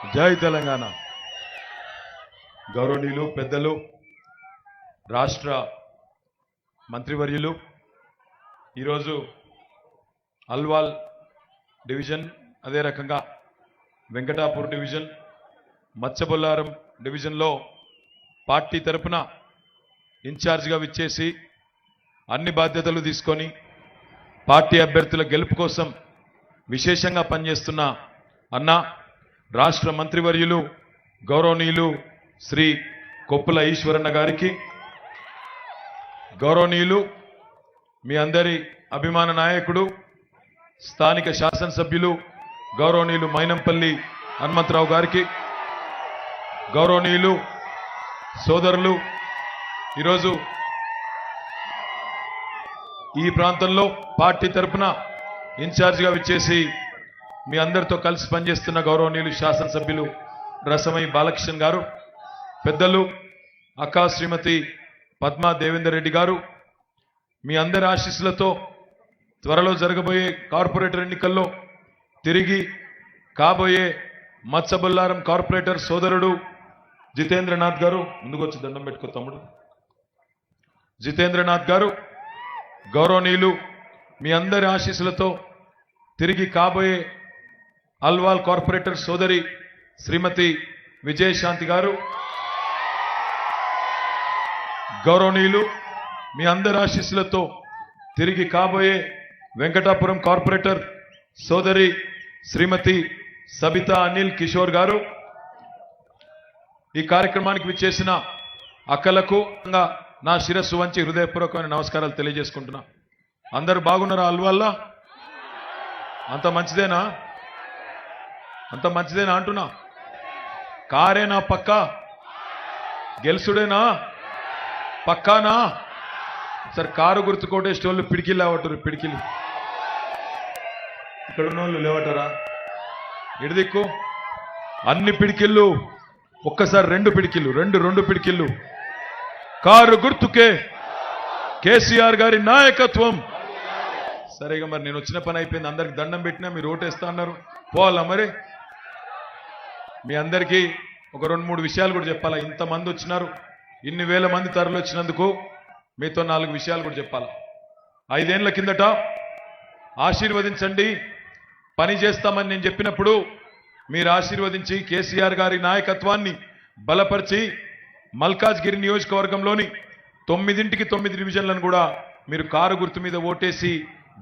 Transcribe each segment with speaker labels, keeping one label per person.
Speaker 1: జై తెలంగాణ. గౌరవనీయులు పెద్దలు రాష్ట్ర మంత్రివర్యులు ఈరోజు అల్వాల్ డివిజన్ అదే రకంగా వెంకటాపూర్ డివిజన్ మత్స్యబొల్లారం డివిజన్లో పార్టీ తరపున ఇన్ఛార్జ్గా విచ్చేసి అన్ని బాధ్యతలు తీసుకొని పార్టీ అభ్యర్థుల గెలుపు కోసం విశేషంగా పనిచేస్తున్న అన్న రాష్ట్ర మంత్రివర్యులు గౌరవనీయులు శ్రీ కొప్పుల ఈశ్వరన్న గారికి గౌరవనీయులు మీ అందరి అభిమాన నాయకుడు స్థానిక శాసనసభ్యులు గౌరవనీయులు మైనంపల్లి హనుమంతరావు గారికి గౌరవనీయులు సోదరులు ఈరోజు ఈ ప్రాంతంలో పార్టీ తరపున ఇన్ఛార్జిగా విచ్చేసి మీ అందరితో కలిసి పనిచేస్తున్న గౌరవనీయులు శాసనసభ్యులు రసమయ్య బాలకృష్ణన్ గారు పెద్దలు అక్కా శ్రీమతి పద్మా దేవేందర్ రెడ్డి గారు మీ అందరి ఆశీస్సులతో త్వరలో జరగబోయే కార్పొరేటర్ ఎన్నికల్లో తిరిగి కాబోయే మత్స్యబొల్లారం కార్పొరేటర్ సోదరుడు జితేంద్రనాథ్ గారు ముందుకు వచ్చి దండం పెట్టుకో తమ్ముడు. జితేంద్రనాథ్ గారు గౌరవనీయులు మీ అందరి ఆశీస్సులతో తిరిగి కాబోయే అల్వాల్ కార్పొరేటర్ సోదరి శ్రీమతి విజయశాంతి గారు. గౌరవనీయులు మీ అందరి ఆశీస్సులతో తిరిగి కాబోయే వెంకటాపురం కార్పొరేటర్ సోదరి శ్రీమతి సబితా అనిల్ కిషోర్ గారు. ఈ కార్యక్రమానికి విచ్చేసిన అక్కలకు నా శిరస్సు వంచి హృదయపూర్వకమైన నమస్కారాలు తెలియజేసుకుంటున్నా. అందరు బాగున్నారా అల్వల్లా? అంత మంచిదేనా? అంత మంచిదేనా అంటున్నా? కారేనా పక్క? గెలుసుడేనా? పక్కానా? సార్ కారు గుర్తు కొట్టేసేటోళ్ళు పిడికిలు లేవటారు పిడికిలు ఇక్కడ ఉన్న వాళ్ళు లేవటరా? ఇడిదిక్కు అన్ని పిడికిళ్ళు ఒక్కసారి రెండు పిడికిళ్ళు రెండు రెండు పిడికిళ్ళు. కారు గుర్తుకే. కేసీఆర్ గారి నాయకత్వం. సరేగా మరి నేను వచ్చిన పని అయిపోయింది. అందరికి దండం పెట్టినా మీరు ఓటేస్తా అన్నారు. పోవాలా మరి? మీ అందరికీ ఒక రెండు మూడు విషయాలు కూడా చెప్పాలా? ఇంతమంది వచ్చినారు ఇన్ని వేల మంది తరలి వచ్చినందుకు మీతో నాలుగు విషయాలు కూడా చెప్పాలా? ఐదేళ్ళ కిందట ఆశీర్వదించండి పని చేస్తామని నేను చెప్పినప్పుడు మీరు ఆశీర్వదించి కేసీఆర్ గారి నాయకత్వాన్ని బలపరిచి మల్కాజ్గిరి నియోజకవర్గంలోని తొమ్మిదింటికి తొమ్మిది డివిజన్లను కూడా మీరు కారు గుర్తు మీద ఓటేసి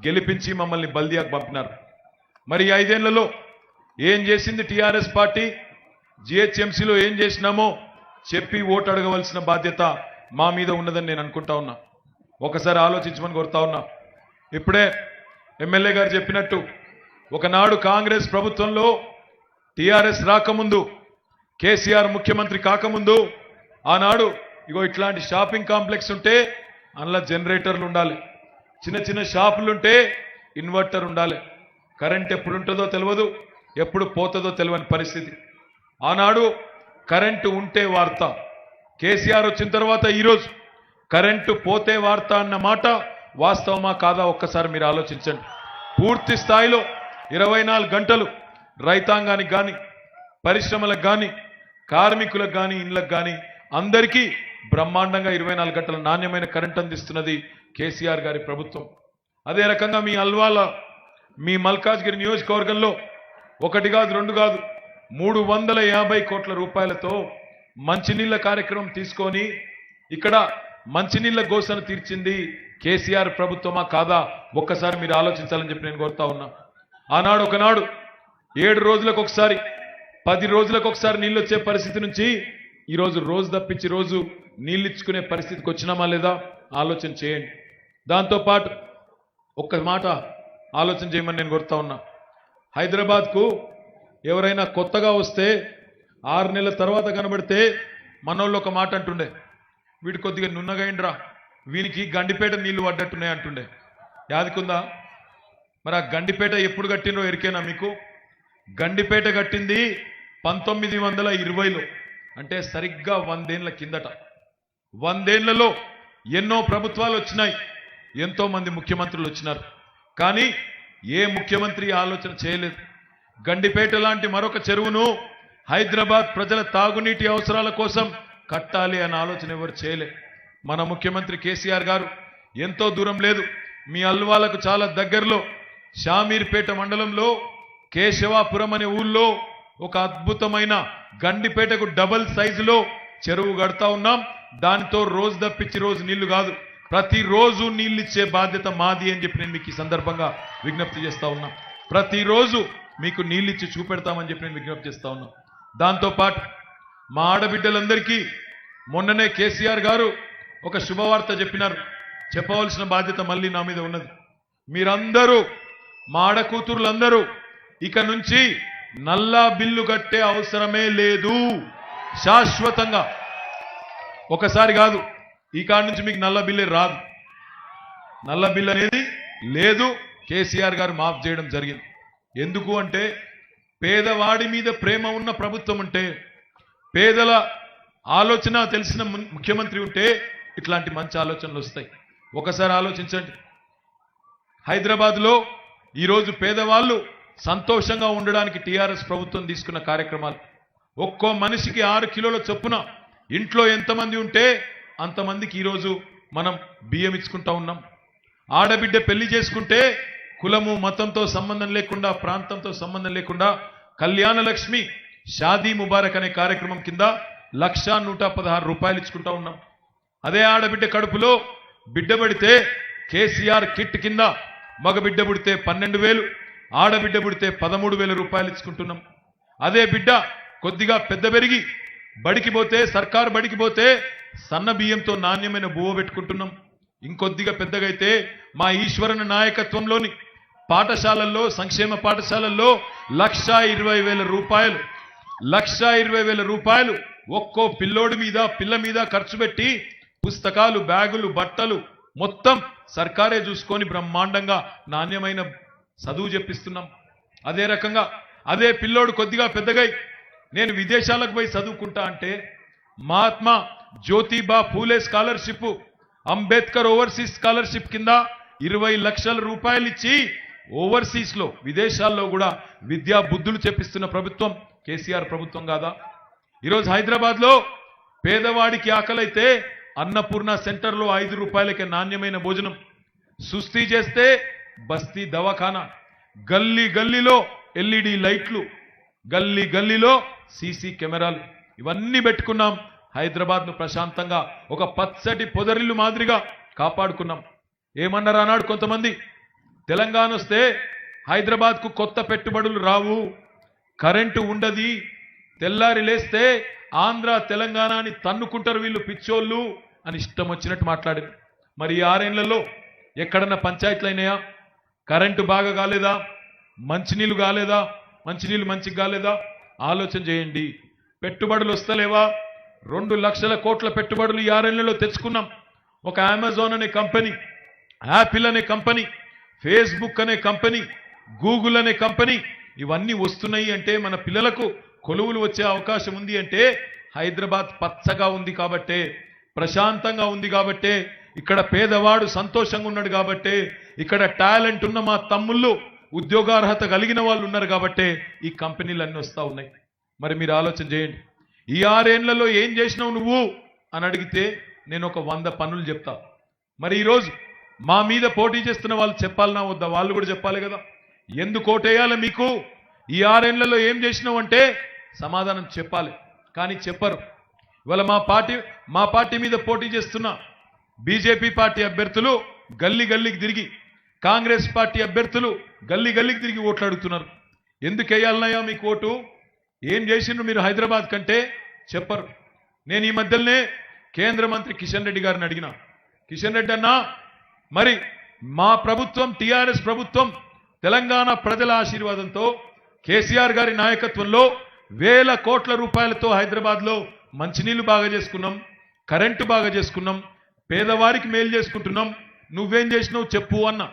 Speaker 1: గెలిపించి మమ్మల్ని బల్దియాకు పంపినారు. మరి ఐదేళ్ళలో ఏం చేసింది టీఆర్ఎస్ పార్టీ? జిహెచ్ఎంసీలో ఏం చేసినామో చెప్పి ఓటు అడగవలసిన బాధ్యత మా మీద ఉన్నదని నేను అనుకుంటా ఉన్నా. ఒకసారి ఆలోచించమని కోరుతా ఉన్నా. ఇప్పుడే ఎమ్మెల్యే గారు చెప్పినట్టు ఒకనాడు కాంగ్రెస్ ప్రభుత్వంలో టీఆర్ఎస్ రాకముందు కేసీఆర్ ముఖ్యమంత్రి కాకముందు ఆనాడు ఇగో ఇట్లాంటి షాపింగ్ కాంప్లెక్స్ ఉంటే అందులో జనరేటర్లు ఉండాలి. చిన్న చిన్న షాపులు ఉంటే ఇన్వర్టర్ ఉండాలి. కరెంట్ ఎప్పుడు ఉంటుందో తెలియదు ఎప్పుడు పోతుందో తెలియని పరిస్థితి. ఆనాడు కరెంటు ఉంటే వార్త. కేసీఆర్ వచ్చిన తర్వాత ఈరోజు కరెంటు పోతే వార్త అన్న మాట వాస్తవమా కాదా ఒక్కసారి మీరు ఆలోచించండి. పూర్తి స్థాయిలో ఇరవై నాలుగు గంటలు రైతాంగానికి కానీ పరిశ్రమలకు కానీ కార్మికులకు కానీ ఇండ్లకు కానీ అందరికీ బ్రహ్మాండంగా ఇరవై నాలుగు గంటల నాణ్యమైన కరెంట్ అందిస్తున్నది కేసీఆర్ గారి ప్రభుత్వం. అదే రకంగా మీ అల్వాల మీ మల్కాజ్గిరి నియోజకవర్గంలో ఒకటి కాదు రెండు కాదు మూడు వందల యాభై కోట్ల రూపాయలతో మంచినీళ్ళ కార్యక్రమం తీసుకొని ఇక్కడ మంచినీళ్ళ గోసను తీర్చింది కేసీఆర్ ప్రభుత్వమా కాదా? ఒక్కసారి మీరు ఆలోచించాలని చెప్పి నేను కోరుతా ఉన్నా. ఆనాడు ఒకనాడు ఏడు రోజులకు ఒకసారి పది రోజులకు ఒకసారి నీళ్ళు వచ్చే పరిస్థితి నుంచి ఈరోజు రోజు తప్పించి రోజు నీళ్ళు ఇచ్చుకునే పరిస్థితికి వచ్చినామా లేదా ఆలోచన చేయండి. దాంతోపాటు ఒక్క మాట ఆలోచన చేయమని నేను కోరుతా ఉన్నా. హైదరాబాద్కు ఎవరైనా కొత్తగా వస్తే ఆరు నెలల తర్వాత కనబడితే మనోళ్ళు ఒక మాట అంటుండే. వీడు కొద్దిగా నున్నగైండ్రా వీనికి గండిపేట నీళ్ళు పడ్డట్టున్నాయి అంటుండే. యాదికుందా? మరి ఆ గండిపేట ఎప్పుడు కట్టినో ఎరికేనా మీకు? గండిపేట కట్టింది పంతొమ్మిది వందల ఇరవైలో. అంటే సరిగ్గా వందేళ్ళ కిందట. వందేళ్ళలో ఎన్నో ప్రభుత్వాలు వచ్చినాయి. ఎంతోమంది ముఖ్యమంత్రులు వచ్చినారు. కానీ ఏ ముఖ్యమంత్రి ఆలోచన చేయలేదు. గండిపేట లాంటి మరొక చెరువును హైదరాబాద్ ప్రజల తాగునీటి అవసరాల కోసం కట్టాలి అనే ఆలోచన ఎవరు చేయలే. మన ముఖ్యమంత్రి కేసీఆర్ గారు ఎంతో దూరం లేదు. మీ అల్వాలకు చాలా దగ్గరలో షామీర్పేట మండలంలో కేశవాపురం అనే ఊళ్ళో ఒక అద్భుతమైన గండిపేటకు డబల్ సైజులో చెరువు కడతా ఉన్నాం. దానితో రోజు తప్పించి రోజు నీళ్ళు కాదు. ప్రతిరోజు నీళ్ళిచ్చే బాధ్యత మాది అని చెప్పి నేను మీకు ఈ సందర్భంగా విజ్ఞప్తి చేస్తా ఉన్నా. ప్రతిరోజు మీకు నీళ్ళు ఇచ్చి చూపెడతామని చెప్పి నేను విజ్ఞప్తి చేస్తా ఉన్నా. దాంతోపాటు మా ఆడబిడ్డలందరికీ మొన్ననే కేసీఆర్ గారు ఒక శుభవార్త చెప్పినారు. చెప్పవలసిన బాధ్యత మళ్ళీ నా మీద ఉన్నది. మీరందరూ మా ఆడకూతురులందరూ ఇక నుంచి నల్లా బిల్లు కట్టే అవసరమే లేదు. శాశ్వతంగా. ఒకసారి కాదు ఈ కాడి నుంచి మీకు నల్ల బిల్లే రాదు. నల్ల బిల్ అనేది లేదు. కేసీఆర్ గారు మాఫ్ చేయడం జరిగింది. ఎందుకు అంటే పేదవాడి మీద ప్రేమ ఉన్న ప్రభుత్వం ఉంటే పేదల ఆలోచన తెలిసిన ము- ముఖ్యమంత్రి ఉంటే ఇట్లాంటి మంచి ఆలోచనలు వస్తాయి. ఒకసారి ఆలోచించండి. హైదరాబాద్లో ఈరోజు పేదవాళ్ళు సంతోషంగా ఉండడానికి టీఆర్ఎస్ ప్రభుత్వం తీసుకున్న కార్యక్రమాలు. ఒక్కో మనిషికి ఆరు కిలోల చొప్పున ఇంట్లో ఎంతమంది ఉంటే అంతమందికి ఈరోజు మనం బియ్యం ఇచ్చుకుంటా ఉన్నాం. ఆడబిడ్డ పెళ్ళి చేసుకుంటే కులము మతంతో సంబంధం లేకుండా ప్రాంతంతో సంబంధం లేకుండా కళ్యాణ లక్ష్మి షాదీ ముబారక్ అనే కార్యక్రమం కింద లక్షా నూట పదహారు రూపాయలు ఇచ్చుకుంటా ఉన్నాం. అదే ఆడబిడ్డ కడుపులో బిడ్డ పడితే కేసీఆర్ కిట్ కింద మగ బిడ్డ పుడితే పన్నెండు వేలు ఆడబిడ్డ పుడితే పదమూడు వేల రూపాయలు ఇచ్చుకుంటున్నాం. అదే బిడ్డ కొద్దిగా పెద్ద పెరిగి బడికి పోతే సర్కారు బడికి పోతే సన్న బియ్యంతో నాణ్యమైన బువ్వ పెట్టుకుంటున్నాం. ఇంకొద్దిగా పెద్దగైతే మా ఈశ్వరన నాయకత్వంలోని పాఠశాలల్లో సంక్షేమ పాఠశాలల్లో లక్షా ఇరవై వేల రూపాయలు లక్ష ఇరవై వేల రూపాయలు ఒక్కో పిల్లోడి మీద పిల్ల మీద ఖర్చు పెట్టి పుస్తకాలు బ్యాగులు బట్టలు మొత్తం సర్కారే చూసుకొని బ్రహ్మాండంగా నాణ్యమైన చదువు చెప్పిస్తున్నాం. అదే రకంగా అదే పిల్లోడు కొద్దిగా పెద్దగై నేను విదేశాలకు పోయి చదువుకుంటా అంటే Mahatma Jyotiba Phule scholarship Ambedkar overseas scholarship కింద ఇరవై లక్షల రూపాయలు ఇచ్చి ఓవర్సీస్లో విదేశాల్లో కూడా విద్యా బుద్ధులు చెప్పిస్తున్న ప్రభుత్వం కేసీఆర్ ప్రభుత్వం కాదా? ఈరోజు హైదరాబాద్లో పేదవాడికి ఆకలైతే అన్నపూర్ణ సెంటర్లో ఐదు రూపాయలకే నాణ్యమైన భోజనం. సుస్థి చేస్తే బస్తీ దవాఖానా. గల్లీ గల్లీలో ఎల్ఈడి లైట్లు. గల్లీ గల్లీలో సీసీ కెమెరాలు. ఇవన్నీ పెట్టుకున్నాం. హైదరాబాద్ను ప్రశాంతంగా ఒక పచ్చటి పొదరిల్లు మాదిరిగా కాపాడుకున్నాం. ఏమన్నారు అన్నాడు కొంతమంది? తెలంగాణ వస్తే హైదరాబాద్కు కొత్త పెట్టుబడులు రావు. కరెంటు ఉండది. తెల్లారి లేస్తే ఆంధ్ర తెలంగాణ అని తన్నుకుంటారు వీళ్ళు పిచ్చోళ్ళు అని ఇష్టం వచ్చినట్టు మాట్లాడారు మరి ఈ ఆరేళ్ళలో ఎక్కడన్నా పంచాయతీలు అయినాయా కరెంటు బాగా కాలేదా? మంచినీళ్ళు కాలేదా? మంచినీళ్ళు మంచిగా కాలేదా? ఆలోచన చేయండి. పెట్టుబడులు వస్తలేవా? రెండు లక్షల కోట్ల పెట్టుబడులు ఈ ఆరేళ్ళలో తెచ్చుకున్నాం. ఒక అమెజాన్ అనే కంపెనీ యాపిల్ అనే కంపెనీ ఫేస్బుక్ అనే కంపెనీ గూగుల్ అనే కంపెనీ ఇవన్నీ వస్తున్నాయి అంటే మన పిల్లలకు కొలువులు వచ్చే అవకాశం ఉంది అంటే హైదరాబాద్ పచ్చగా ఉంది కాబట్టే ప్రశాంతంగా ఉంది కాబట్టే ఇక్కడ పేదవాడు సంతోషంగా ఉన్నాడు కాబట్టే ఇక్కడ టాలెంట్ ఉన్న మా తమ్ముళ్ళు ఉద్యోగార్హత కలిగిన వాళ్ళు ఉన్నారు కాబట్టే ఈ కంపెనీలు అన్నీ వస్తూ ఉన్నాయి. మరి మీరు ఆలోచన చేయండి. ఈ ఆరేళ్ళలో ఏం చేసినావు నువ్వు? అని అడిగితే నేను ఒక వంద పనులు చెప్తా. మరి ఈరోజు మా మీద పోటీ చేస్తున్న వాళ్ళు చెప్పాలన్నా వద్దా? వాళ్ళు కూడా చెప్పాలి కదా. ఎందుకు ఓటేయాలి మీకు? ఈ ఆరేళ్ళలో ఏం చేసినావు అంటే సమాధానం చెప్పాలి. కానీ చెప్పరు. ఇవాళ మా పార్టీ మా పార్టీ మీద పోటీ చేస్తున్న బీజేపీ పార్టీ అభ్యర్థులు గల్లీ గల్లీకి తిరిగి కాంగ్రెస్ పార్టీ అభ్యర్థులు గల్లీ గల్లీకి తిరిగి ఓట్లు అడుగుతున్నారు ఎందుకు వేయాలన్నాయా మీకు ఓటు? ఏం చేసిండ్రు మీరు హైదరాబాద్ కంటే? చెప్పరు. నేను ఈ మధ్యలోనే కేంద్ర మంత్రి కిషన్ రెడ్డి గారిని అడిగిన. కిషన్ రెడ్డి అన్నా మరి మా ప్రభుత్వం టిఆర్ఎస్ ప్రభుత్వం తెలంగాణ ప్రజల ఆశీర్వాదంతో కేసీఆర్ గారి నాయకత్వంలో వేల కోట్ల రూపాయలతో హైదరాబాద్లో మంచినీళ్ళు బాగా చేసుకున్నాం కరెంటు బాగా చేసుకున్నాం పేదవారికి మేలు చేసుకుంటున్నాం. నువ్వేం చేసినావు చెప్పు అన్న.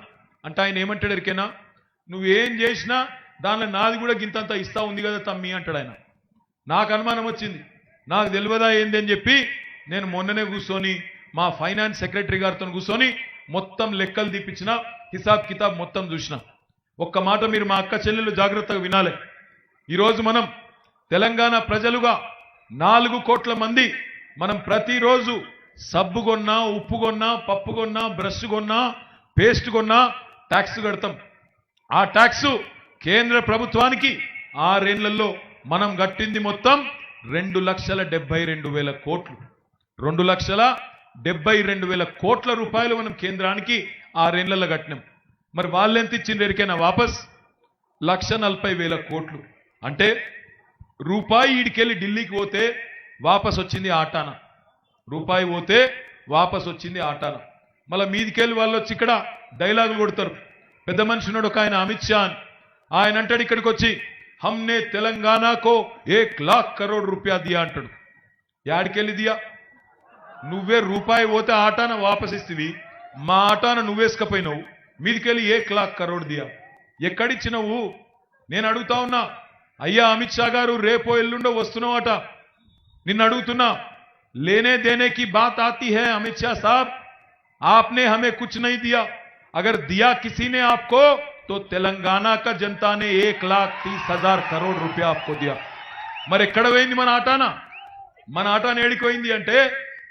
Speaker 1: అంటే ఆయన ఏమంటాడు ఎరికేనా? నువ్వేం చేసినా దానిలో నాది కూడా గింతంత ఇస్తా ఉంది కదా తమ్మి అంటాడు ఆయన. నాకు అనుమానం వచ్చింది. నాకు తెలియదా ఏంది అని చెప్పి నేను మొన్ననే కూర్చొని మా ఫైనాన్స్ సెక్రటరీ గారితో కూర్చొని మొత్తం లెక్కలు తీపించిన హిసాబ్ కితాబ్ మొత్తం చూసిన. ఒక్క మాట మీరు మా అక్క చెల్లెలు జాగ్రత్తగా వినాలి. ఈరోజు మనం తెలంగాణ ప్రజలుగా నాలుగు కోట్ల మంది మనం ప్రతిరోజు సబ్బు కొన్నా ఉప్పు కొన్నా పప్పు కొన్నా బ్రష్ కొన్నా పేస్ట్ కొన్నా ట్యాక్స్ కడతాం. ఆ ట్యాక్స్ కేంద్ర ప్రభుత్వానికి ఆరేళ్ళలో మనం కట్టింది మొత్తం రెండు లక్షల డెబ్బై రెండు వేల కోట్లు. రెండు లక్షల డెబ్బై రెండు వేల కోట్ల రూపాయలు మనం కేంద్రానికి ఆరేళ్ళలో కట్టినాం. మరి వాళ్ళెంత ఇచ్చిండ్రు ఎరికైనా వాపస్? లక్ష నలభై వేల కోట్లు. అంటే రూపాయి ఈడికెళ్ళి ఢిల్లీకి పోతే వాపస్ వచ్చింది ఆటాన. రూపాయి పోతే వాపస్ వచ్చింది ఆటాన. మళ్ళీ మీదికెళ్ళి వాళ్ళు వచ్చి ఇక్కడ డైలాగులు కొడతారు. పెద్ద మనిషి ఉన్నాడు ఒక ఆయన అమిత్ షా ఆయన అంటాడు ఇక్కడికి వచ్చి హమ్నే తెలంగాణకో ఏక్ లాక్ కరోడ్ రూపాయ దియా అంటాడు. యాడికెళ్ళి దియా? నువ్వే రూపాయి పోతే ఆటాన వాపస్ ఇస్తేవి మా ఆటాన నువ్వేసుకపోయినావు మీదికెళ్ళి ఏ క్లాక్ కరోడ్ దియా ఎక్కడిచ్చినవు నేను అడుగుతా ఉన్నా అయ్యా అమిత్ షా గారు రేపో ఎల్లుండో వస్తున్నావట నిన్ను అడుగుతున్నా లేనే देने की बात आती है अमित शाह साहब आपने हमें कुछ नहीं दिया अगर दिया किसी ने आपको तो तेलंगाना का जनता ने एक लाख तीस हजार करोड़ रुपया आपको दिया మరి ఎక్కడ పోయింది మన ఆటానా మన ఆటాన ఏడిపోయింది అంటే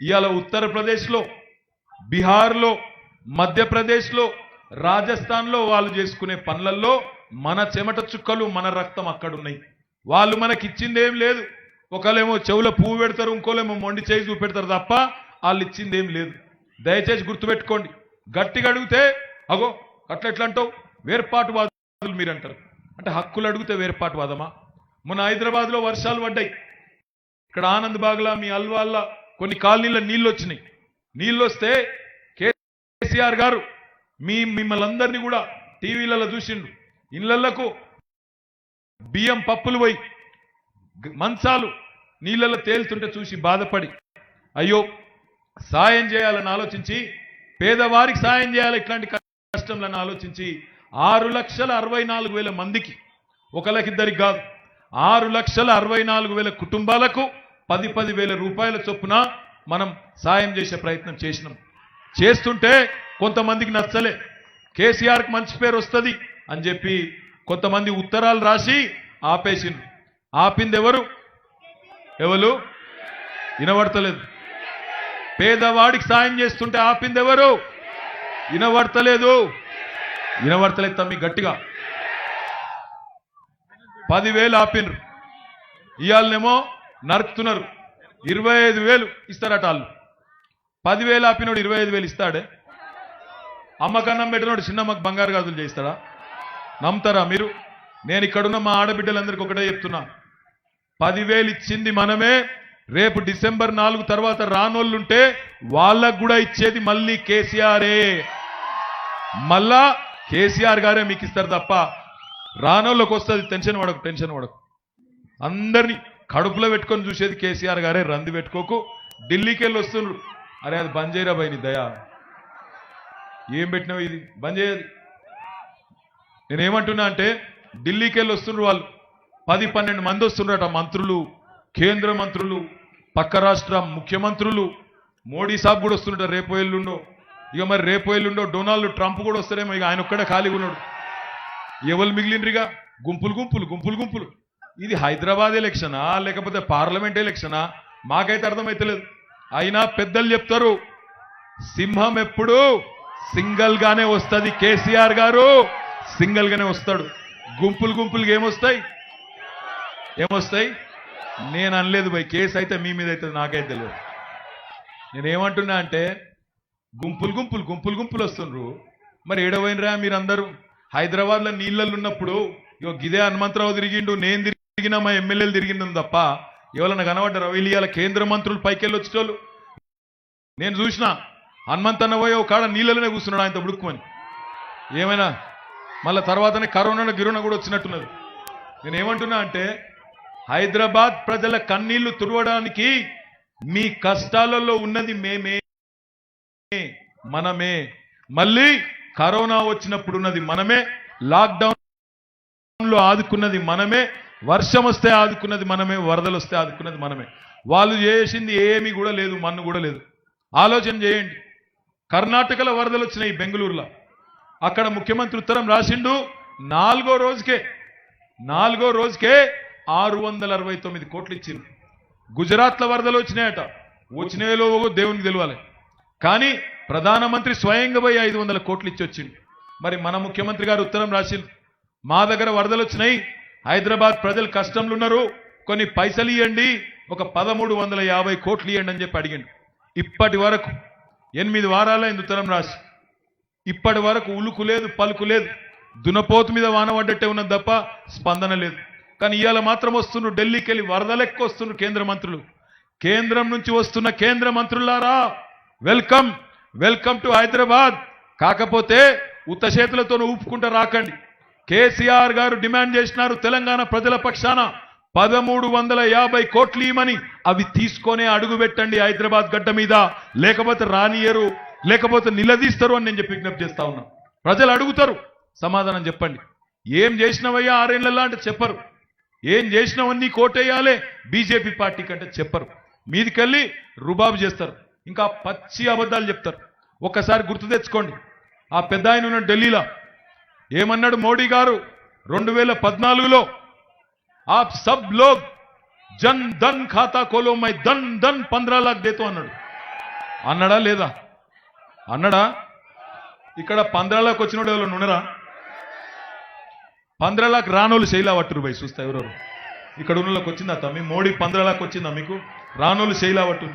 Speaker 1: ఇవాళ ఉత్తరప్రదేశ్లో బీహార్లో మధ్యప్రదేశ్లో రాజస్థాన్లో వాళ్ళు చేసుకునే పనులలో మన చెమట చుక్కలు మన రక్తం అక్కడున్నాయి. వాళ్ళు మనకి ఇచ్చింది ఏం లేదు. ఒకళ్ళేమో చెవుల పువ్వు పెడతారు ఇంకోలేమో మొండి చేయి చూపెడతారు తప్ప వాళ్ళు ఇచ్చింది ఏం లేదు. దయచేసి గుర్తుపెట్టుకోండి. గట్టిగా అడిగితే అగో అట్లా ఎట్లా అంటావు? వేర్పాటువాదులు మీరు అంటారు అంటే హక్కులు అడిగితే వేర్పాటువాదమా? మొన్న హైదరాబాద్లో వర్షాలు పడ్డాయి. ఇక్కడ ఆనంద్ బాగ్లా మీ అల్వాల్లా కొన్ని కాలనీల నీళ్ళు వచ్చినాయి నీళ్ళు వస్తే కేసీఆర్ గారు మీ మిమ్మల్ని అందరినీ కూడా టీవీలలో చూసిండు ఇళ్ళకు బియ్యం పప్పులు పోయి మంచాలు నీళ్ళలో తేలుతుంటే చూసి బాధపడి అయ్యో సాయం చేయాలని ఆలోచించి పేదవారికి సాయం చేయాలి ఇట్లాంటి కష్టంలను ఆలోచించి ఆరు లక్షల అరవై నాలుగు వేల మందికి ఒకళ్ళకిద్దరికి కాదు ఆరు లక్షల అరవై నాలుగు వేల కుటుంబాలకు పది పది వేల రూపాయల చొప్పున మనం సాయం చేసే ప్రయత్నం చేసినాం. చేస్తుంటే కొంతమందికి నచ్చలే. కేసీఆర్కి మంచి పేరు వస్తుంది అని చెప్పి కొంతమంది ఉత్తరాలు రాసి ఆపేసిండ్రు. ఆపింది ఎవరు? ఎవరు వినబడతలేదు. పేదవాడికి సాయం చేస్తుంటే ఆపింది ఎవరు వినబడతలేదు. వినబడతలేదు తమ్మి గట్టిగా. పదివేలు ఆపినరు ఇవాళనేమో నరుకుతున్నారు. ఇరవై ఐదు వేలు ఇస్తారట వాళ్ళు. పదివేలు ఆపినోడు ఇరవై ఐదు వేలు ఇస్తాడే. అమ్మకన్నం పెట్టినోడు చిన్నమ్మకు బంగారు గాజులు చేస్తాడా నమ్ముతారా మీరు? నేను ఇక్కడున్న మా ఆడబిడ్డలందరికీ ఒకటే చెప్తున్నా. పదివేలు ఇచ్చింది మనమే. రేపు డిసెంబర్ నాలుగు తర్వాత రానోళ్ళుంటే వాళ్ళకు కూడా ఇచ్చేది మళ్ళీ కేసీఆరే. మళ్ళా కేసీఆర్ గారే మీకు ఇస్తారు తప్ప రానోళ్ళకి వస్తుంది టెన్షన్ పడకు టెన్షన్ పడకు. అందరినీ కడుపులో పెట్టుకొని చూసేది కేసీఆర్ గారే రంది పెట్టుకోకు. ఢిల్లీకి వెళ్ళి వస్తుండ్రు. అరే అది బంద్ చేయరా బై దయా. ఏం పెట్టినావు ఇది? బంద్ చేయదు నేనేమంటున్నా అంటే ఢిల్లీకి వెళ్ళి వస్తుండ్రు వాళ్ళు. పది పన్నెండు మంది వస్తుండ్రట మంత్రులు కేంద్ర మంత్రులు పక్క రాష్ట్ర ముఖ్యమంత్రులు. మోడీ సాబ్ కూడా వస్తుండట రేపు ఎల్లుండో. ఇక మరి రేపు ఎల్లుండో డొనాల్డ్ ట్రంప్ కూడా వస్తారేమో ఇక ఆయన ఒక్కడే ఖాళీగా ఉన్నాడు. ఎవరు మిగిలినరిగా గుంపులు గుంపులు గుంపులు గుంపులు. ఇది హైదరాబాద్ ఎలక్షనా? లేకపోతే పార్లమెంట్ ఎలక్షనా? మాకైతే అర్థమైతలేదు. అయినా పెద్దలు చెప్తారు సింహం ఎప్పుడు సింగల్ గానే వస్తుంది కేసీఆర్ గారు. సింగల్ గానే వస్తాడు. గుంపులు గుంపులుగా ఏమొస్తాయి? ఏమొస్తాయి? నేను అనలేదు భయ్ కేసు అయితే మీ మీద అయితే నాకైతే తెలియదు. నేనేమంటున్నా అంటే గుంపులు గుంపులు గుంపులు గుంపులు వస్తుండ్రు. మరి ఏడవైనరా మీరందరూ? హైదరాబాద్లో నీళ్ళల్లో ఉన్నప్పుడు ఇగో గిదే హనుమంతరావు తిరిగిండు నేను తిరిగినా మా ఎమ్మెల్యేలు తిరిగిందని తప్ప ఎవరన్నా కనబడ్డారు? ఇలియాల కేంద్ర మంత్రులు పైకెళ్ళి వచ్చేటోళ్ళు నేను చూసిన హనుమంతన్న పోయి ఒక కాడ నీళ్ళలోనే కూర్చున్నాడు ఆయనతో ఉడుక్కుమని ఏమైనా మళ్ళీ తర్వాతనే కరోనా గిరోనా కూడా వచ్చినట్టున్నది. నేను ఏమంటున్నా అంటే హైదరాబాద్ ప్రజల కన్నీళ్ళు తుడవడానికి మీ కష్టాలలో ఉన్నది మేమే. మనమే. మళ్ళీ కరోనా వచ్చినప్పుడు ఉన్నది మనమే. లాక్డౌన్లో ఆదుకున్నది మనమే. వర్షం వస్తే ఆదుకున్నది మనమే వరదలు వస్తే ఆదుకున్నది మనమే. వాళ్ళు చేసింది ఏమీ కూడా లేదు మన్ను కూడా లేదు. ఆలోచన చేయండి. కర్ణాటకలో వరదలు వచ్చినాయి బెంగళూరులో. అక్కడ ముఖ్యమంత్రి ఉత్తరం రాసిండు నాలుగో రోజుకే నాలుగో రోజుకే ఆరు వందల అరవై తొమ్మిది కోట్లు ఇచ్చింది గుజరాత్ల వరదలు వచ్చినాయట. వచ్చినాయో దేవునికి తెలియాలి కానీ ప్రధానమంత్రి స్వయంగా పోయి ఐదు వందల కోట్లు ఇచ్చి వచ్చింది మరి మన ముఖ్యమంత్రి గారు ఉత్తరం రాసింది మా దగ్గర వరదలు వచ్చినాయి హైదరాబాద్ ప్రజలు కష్టంలో ఉన్నారు. కొన్ని పైసలు ఇవ్వండి ఒక పదమూడు వందల యాభై కోట్లు ఇవ్వండి అని చెప్పి అడిగిండు. ఇప్పటి వరకు ఎనిమిది వారాలైంది ఉత్తరం రాసి. ఇప్పటి వరకు ఉలుకు లేదు పలుకు లేదు. దునపోతు మీద వాన పడ్డట్టే ఉన్నది తప్ప స్పందన లేదు. కానీ ఇవాళ మాత్రం వస్తున్నారు ఢిల్లీకి వెళ్ళి వరదలెక్క వస్తున్నారు కేంద్ర మంత్రులు. కేంద్రం నుంచి వస్తున్న కేంద్ర మంత్రులారా వెల్కమ్. Welcome to Hyderabad. కాకపోతే ఉత్త చేతులతో ఊపుకుంటూ రాకండి. కేసీఆర్ గారు డిమాండ్ చేసినారు తెలంగాణ ప్రజల పక్షాన. పదమూడు వందల యాభై కోట్లు ఇవ్వమని అవి తీసుకొనే అడుగు పెట్టండి హైదరాబాద్ గడ్డ మీద. లేకపోతే రానియరు లేకపోతే నిలదీస్తారు అని నేను చెప్పి విజ్ఞప్తి చేస్తా ఉన్నా. ప్రజలు అడుగుతారు సమాధానం చెప్పండి. ఏం చేసినవయ్యా ఆరేళ్ళలో అంటే చెప్పరు. ఏం చేసినవన్నీ కోటేయాలే బీజేపీ పార్టీ కంటే చెప్పరు. మీదికెళ్ళి రుబాబు చేస్తారు. ఇంకా పచ్చి అబద్ధాలు చెప్తారు. ఒక్కసారి గుర్తు తెచ్చుకోండి. ఆ పెద్ద ఆయన ఉన్న ఢిల్లీలో. ఏమన్నాడు మోడీ గారు రెండు వేల పద్నాలుగులో आप सब लोग జన్ ధన్ ఖాతా కోలో మై ధన్ ధన్ పంద్రా లాక్ దేతో అన్నాడు అన్నాడా లేదా అన్నాడా ఇక్కడ పంద్రా లాక్ వచ్చినోడు ఎవరు ఉన్నారా పంద్రా లాక్ రానోళ్ళు శైలా పట్టురు పోయి చూస్తా ఎవరెవరు ఇక్కడ ఉన్న వాళ్ళకి వచ్చిందా తమ్మి మోడీ పంద్రా లాక్ వచ్చిందా మీకు రానోళ్ళు శైలా పట్టు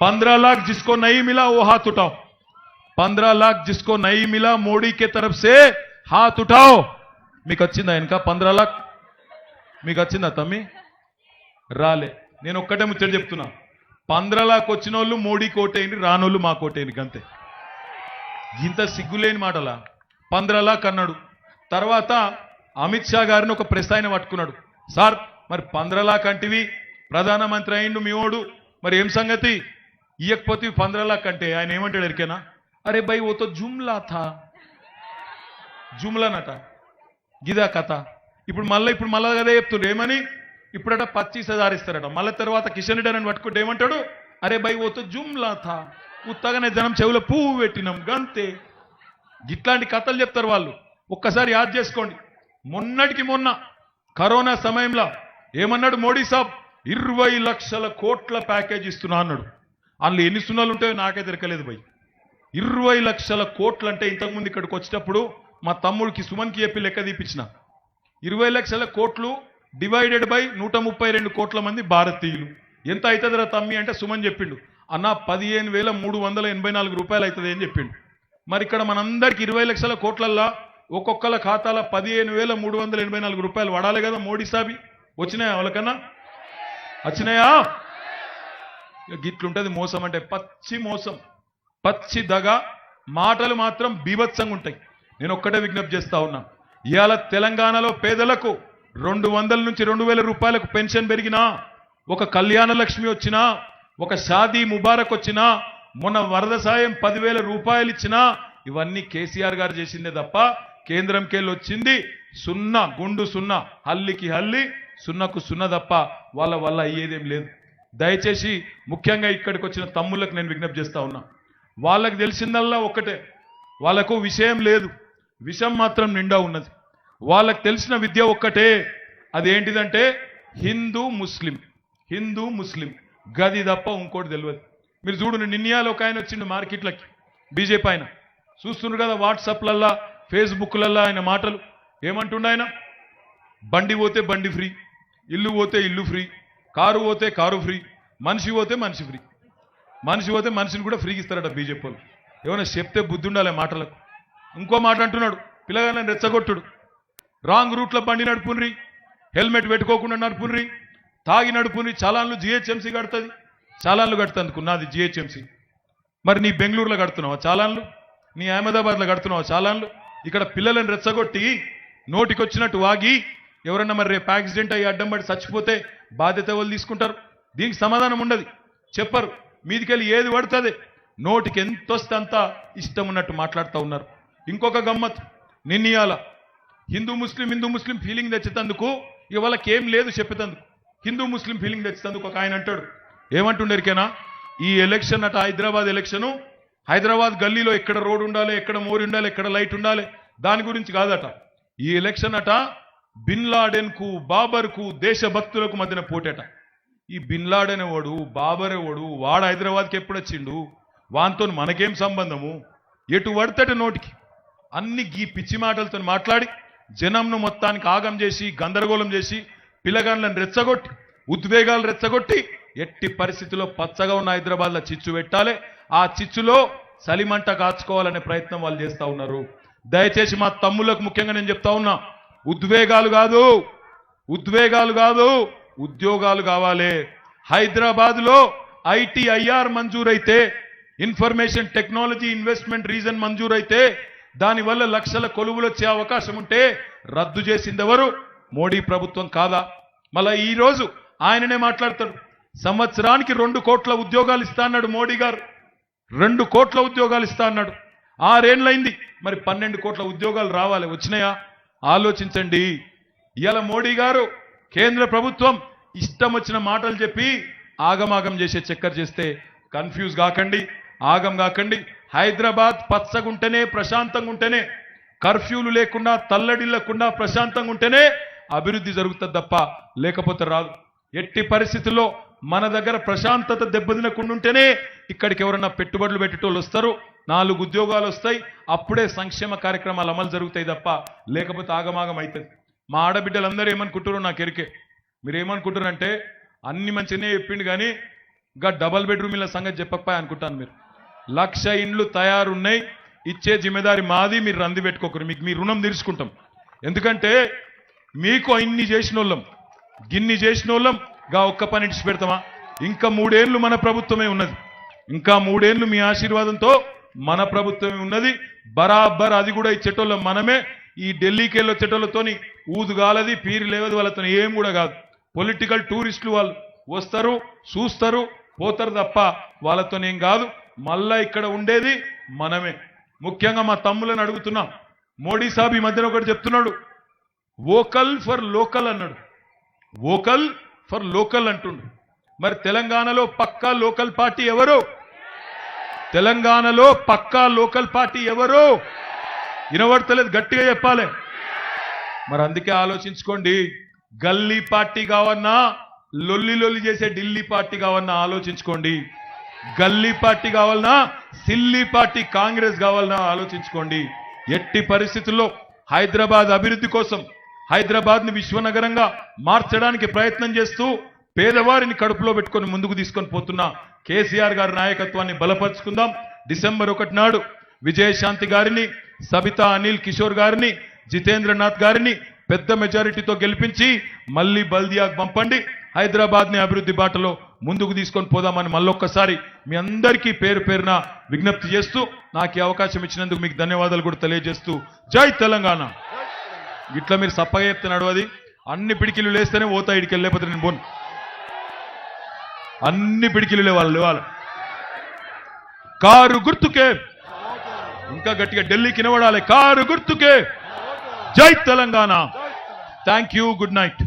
Speaker 1: पंद्रह लाख जिसको नहीं मिला वो हाथ उठाओ पंद्रह लाख जिसको नहीं मिला मोदी के तरफ से హా ఉఠావ్ మీకు వచ్చిందా వెనక? పంద్రా లక్. మీకు వచ్చిందా తమ్మి? రాలే. నేను ఒక్కటే ముచ్చట చెప్తున్నా. పంద్రలాకు వచ్చిన వాళ్ళు మోడీ కోటైంది రానోళ్ళు మా కోటైంది అంతే ఇంత సిగ్గులేని మాటలా? పంద్రలాక్ అన్నాడు. తర్వాత అమిత్ షా గారిని ఒక ప్రెస్ ఆయన పట్టుకున్నాడు. సార్ మరి పంద్రలాక్ అంటివి? ప్రధానమంత్రి అయిండు మీ ఓడు. మరి ఏం సంగతి? ఇయ్యకపోతే పంద్రలాక్ అంటే ఆయన ఏమంటాడు ఎరికేనా? అరే భయ్ ఓతో జుమ్లా థా జుమ్లానట గిదా కథ. ఇప్పుడు మళ్ళీ ఇప్పుడు మళ్ళీ అదే చెప్తుండ్రు ఏమని? ఇప్పుడట పచ్చీస్ హజార్ ఇస్తారట. మళ్ళీ తర్వాత కిషన్ రెడ్డి అని పట్టుకుంటే ఏమంటాడు? అరే బై ఓతో జుమ్లా థా. ఉత్తగానే జనం చెవులో పువ్వు పెట్టినాం గంతే. ఇట్లాంటి కథలు చెప్తారు వాళ్ళు. ఒక్కసారి యాద్ చేసుకోండి. మొన్నటికి మొన్న కరోనా సమయంలో ఏమన్నాడు మోడీ సాబ్? ఇరవై లక్షల కోట్ల ప్యాకేజ్ ఇస్తున్నా అన్నాడు. అందులో ఎన్ని సున్నాలు ఉంటాయో నాకే తిరగలేదు భయ్ ఇరవై లక్షల కోట్లు అంటే ఇంతకుముందు ఇక్కడికి వచ్చేటప్పుడు మా తమ్ముడికి సుమన్కి చెప్పి లెక్క తీపించిన ఇరవై లక్షల కోట్లు డివైడెడ్ బై నూట ముప్పై రెండు కోట్ల మంది భారతీయులు. ఎంత అవుతుందిరా తమ్మి అంటే సుమన్ చెప్పిండు. అన్న పదిహేను వేల మూడు వందల ఎనభై నాలుగు రూపాయలు అవుతుంది అని చెప్పిండు. మరి ఇక్కడ మనందరికి ఇరవై లక్షల కోట్లల్లా ఒక్కొక్కల ఖాతాలో పదిహేను వేల మూడు వందల ఎనభై నాలుగు రూపాయలు పడాలి కదా మోడీ సాబి? వచ్చినాయా వాళ్ళకన్నా? వచ్చినాయా? గిట్లుంటుంది మోసం అంటే పచ్చి మోసం. పచ్చి దగ మాటలు మాత్రం బీభత్సంగా ఉంటాయి నేను ఒక్కటే విజ్ఞప్తి చేస్తా ఉన్నా. ఇవాళ తెలంగాణలో పేదలకు రెండు వందల నుంచి రెండు వేల రూపాయలకు పెన్షన్ పెరిగినా ఒక కళ్యాణ లక్ష్మి వచ్చినా ఒక షాదీ ముబారక్ వచ్చినా మొన్న వరద సాయం పదివేల రూపాయలు ఇచ్చినా ఇవన్నీ కేసీఆర్ గారు చేసిందే తప్ప కేంద్రంకెళ్ళి వచ్చింది సున్నా గుండు సున్నా హల్లికి హల్లి సున్నకు సున్న తప్ప వాళ్ళ వల్ల అయ్యేదేం లేదు. దయచేసి ముఖ్యంగా ఇక్కడికి వచ్చిన తమ్ముళ్ళకు నేను విజ్ఞప్తి చేస్తా ఉన్నా. వాళ్ళకి తెలిసిందల్లా ఒక్కటే వాళ్ళకు విషయం లేదు. విషం మాత్రం నిండా ఉన్నది. వాళ్ళకి తెలిసిన విద్య ఒక్కటే. అదేంటిదంటే హిందూ ముస్లిం. హిందూ ముస్లిం. గది తప్ప ఇంకోటి తెలియదు మీరు చూడు నిన్నయాలు ఒక ఆయన వచ్చిండు మార్కెట్లకి. బీజేపీ ఆయన. చూస్తున్నారు కదా వాట్సాప్లల్లా ఫేస్బుక్లల్లా ఆయన మాటలు. ఏమంటుండ ఆయన? బండి పోతే బండి ఫ్రీ ఇల్లు పోతే ఇల్లు ఫ్రీ కారు పోతే కారు ఫ్రీ మనిషి పోతే మనిషి ఫ్రీ. మనిషి పోతే మనిషిని కూడా ఫ్రీకి ఇస్తారట బీజేపీ వాళ్ళు. ఏమైనా చెప్తే బుద్ధి ఉండాలి మాటలకు. ఇంకో మాట అంటున్నాడు. పిల్లగానే రెచ్చగొట్టుడు. రాంగ్ రూట్లో బండి నడుపునరి హెల్మెట్ పెట్టుకోకుండా నడుపునరి తాగి నడుపుని చలాన్లు జిహెచ్ఎంసీ కడుతుంది. చలాన్లు కడుతుంది నాది జిహెచ్ఎంసీ. మరి నీ బెంగళూరులో కడుతున్నావా చాలాన్లు? నీ అహ్మదాబాద్లో కడుతున్నావా చాలాన్లు? ఇక్కడ పిల్లలను రెచ్చగొట్టి నోటికొచ్చినట్టు వాగి ఎవరన్నా మరి రేపు యాక్సిడెంట్ అయ్యి అడ్డం పడి చచ్చిపోతే బాధ్యత వాళ్ళు తీసుకుంటారు? దీనికి సమాధానం ఉండదు. చెప్పరు. మీదికెళ్ళి ఏది పడుతుంది? నోటికి ఎంత వస్తే అంత ఇష్టం ఉన్నట్టు మాట్లాడుతూ ఉన్నారు. ఇంకొక గమ్మత్. నిన్నయాల Hindu Muslim Hindu Muslim feeling తెచ్చేతందుకు ఇక ఏం లేదు చెప్పేతందుకు. హిందూ ముస్లిం ఫీలింగ్ తెచ్చేతందుకు ఒక ఆయన అంటాడు. ఏమంటుండరికేనా ఈ ఎలక్షన్ అట హైదరాబాద్ ఎలక్షను హైదరాబాద్ గల్లీలో ఎక్కడ రోడ్ ఉండాలి ఎక్కడ మోరి ఉండాలి ఎక్కడ లైట్ ఉండాలి దాని గురించి కాదట. ఈ ఎలక్షన్ అట బిన్ లాడెన్కు బాబర్కు దేశభక్తులకు మధ్యన పోటేట. ఈ బిన్ లాడెన్ ఎవడు బాబర్ ఎవడు వాడు హైదరాబాద్కి ఎప్పుడు వచ్చిండు? వాంతో మనకేం సంబంధము? ఎటు పడతట నోటికి. అన్ని గీ పిచ్చి మాటలతో మాట్లాడి జనంను మొత్తానికి ఆగం చేసి గందరగోళం చేసి పిల్లగాళ్ళని రెచ్చగొట్టి ఉద్వేగాలు రెచ్చగొట్టి ఎట్టి పరిస్థితిలో పచ్చగా ఉన్న హైదరాబాద్లో చిచ్చు పెట్టాలి. ఆ చిచ్చులో సలిమంట కాచుకోవాలనే ప్రయత్నం వాళ్ళు చేస్తూ ఉన్నారు. దయచేసి మా తమ్ములకు ముఖ్యంగా నేను చెప్తా ఉన్నా ఉద్వేగాలు కాదు ఉద్వేగాలు కాదు ఉద్యోగాలు కావాలి. హైదరాబాద్లో ఐటీఐఆర్ మంజూరైతే ఇన్ఫర్మేషన్ టెక్నాలజీ ఇన్వెస్ట్మెంట్ రీజన్ మంజూరైతే దానివల్ల లక్షల కొలువులు వచ్చే అవకాశం ఉంటే రద్దు చేసింది ఎవరు మోడీ ప్రభుత్వం కాదా? మళ్ళా ఈరోజు ఆయననే మాట్లాడతాడు. సంవత్సరానికి రెండు కోట్ల ఉద్యోగాలు ఇస్తా అన్నాడు మోడీ గారు. రెండు కోట్ల ఉద్యోగాలు ఇస్తా అన్నాడు. ఆరేండ్లైంది? మరి పన్నెండు కోట్ల ఉద్యోగాలు రావాలి. వచ్చినాయా? ఆలోచించండి. ఇవాళ మోడీ గారు కేంద్ర ప్రభుత్వం ఇష్టం వచ్చిన మాటలు చెప్పి ఆగమాగం చేసే చక్కర్ చేస్తే కన్ఫ్యూజ్ కాకండి ఆగం కాకండి. హైదరాబాద్ పచ్చగుంటేనే ప్రశాంతంగా ఉంటేనే కర్ఫ్యూలు లేకుండా తల్లడిల్లకుండా ప్రశాంతంగా ఉంటేనే అభివృద్ధి జరుగుతుంది తప్ప లేకపోతే రాదు. ఎట్టి పరిస్థితుల్లో మన దగ్గర ప్రశాంతత దెబ్బతినకుండా ఉంటేనే ఇక్కడికి ఎవరన్నా పెట్టుబడులు పెట్టేటోళ్ళు వస్తారు నాలుగు ఉద్యోగాలు వస్తాయి అప్పుడే సంక్షేమ కార్యక్రమాలు అమలు జరుగుతాయి తప్ప లేకపోతే ఆగమాగం అవుతుంది మా ఆడబిడ్డలందరూ ఏమనుకుంటారో నాకు ఎరికే. మీరు అన్ని మంచిగానే చెప్పిండు కానీ ఇంకా డబల్ బెడ్రూమ్ ఇలా సంగతి చెప్పకపోయి అనుకుంటాను మీరు. లక్ష ఇండ్లు తయారున్నాయి. ఇచ్చే జిమ్మెదారి మాది మీరు రంది పెట్టుకోకరు మీకు మీ రుణం తీర్చుకుంటాం. ఎందుకంటే మీకు ఇన్ని చేసిన వాళ్ళం గిన్ని చేసిన వాళ్ళం గా ఒక్క పని ఇచ్చి పెడతామా? ఇంకా మూడేళ్ళు మన ప్రభుత్వమే ఉన్నది. ఇంకా మూడేళ్ళు మీ ఆశీర్వాదంతో మన ప్రభుత్వమే ఉన్నది. బరాబర్ అది కూడా ఇచ్చేటోళ్ళం మనమే. ఈ ఢిల్లీకి వెళ్ళి వచ్చేటోళ్ళతోని ఊదుగాలది పీరు లేవది వాళ్ళతో ఏం కూడా కాదు. పొలిటికల్ టూరిస్టులు వాళ్ళు వస్తారు చూస్తారు పోతారు తప్ప వాళ్ళతోనేం కాదు. మళ్ళా ఇక్కడ ఉండేది మనమే. ముఖ్యంగా మా తమ్ములను అడుగుతున్నాం. మోడీ సాబ్ ఈ మధ్యన ఒకటి చెప్తున్నాడు. వోకల్ ఫర్ లోకల్ అన్నాడు. వోకల్ ఫర్ లోకల్ అంటుండు. మరి తెలంగాణలో పక్కా లోకల్ పార్టీ ఎవరు? తెలంగాణలో పక్కా లోకల్ పార్టీ ఎవరు? వినబడతలేదు గట్టిగా చెప్పాలి. మరి అందుకే ఆలోచించుకోండి. గల్లీ పార్టీ కావన్నా లొల్లి లొల్లి చేసే ఢిల్లీ పార్టీ కావన్నా ఆలోచించుకోండి. గల్లీ పార్టీ కావాలన్నా సిల్లీ పార్టీ కాంగ్రెస్ కావాలన్నా ఆలోచించుకోండి. ఎట్టి పరిస్థితుల్లో హైదరాబాద్ అభివృద్ధి కోసం హైదరాబాద్ని విశ్వనగరంగా మార్చడానికి ప్రయత్నం చేస్తూ పేదవారిని కడుపులో పెట్టుకొని ముందుకు తీసుకొని పోతున్న కేసీఆర్ గారి నాయకత్వాన్ని బలపరుచుకుందాం. డిసెంబర్ ఒకటి నాడు విజయశాంతి గారిని సబితా అనిల్ కిషోర్ గారిని జితేంద్రనాథ్ గారిని పెద్ద మెజారిటీతో గెలిపించి మళ్ళీ బల్దియాకు పంపండి. హైదరాబాద్ని అభివృద్ధి బాటలో ముందుకు తీసుకొని పోదామని మళ్ళొక్కసారి మీ అందరికీ పేరు పేరున విజ్ఞప్తి చేస్తూ నాకు అవకాశం ఇచ్చినందుకు మీకు ధన్యవాదాలు కూడా తెలియజేస్తూ జై తెలంగాణ. ఇట్లా మీరు సప్పగా అది. అన్ని పిడికిలు లేస్తేనే పోతా ఇడికి వెళ్ళలేకపోతే నేను పోను. అన్ని పిడికిలు లేవాలి లేవాలి కారు గుర్తుకే. ఇంకా గట్టిగా ఢిల్లీకి నిలబడాలి కారు గుర్తుకే. జై Telangana. Thank you good night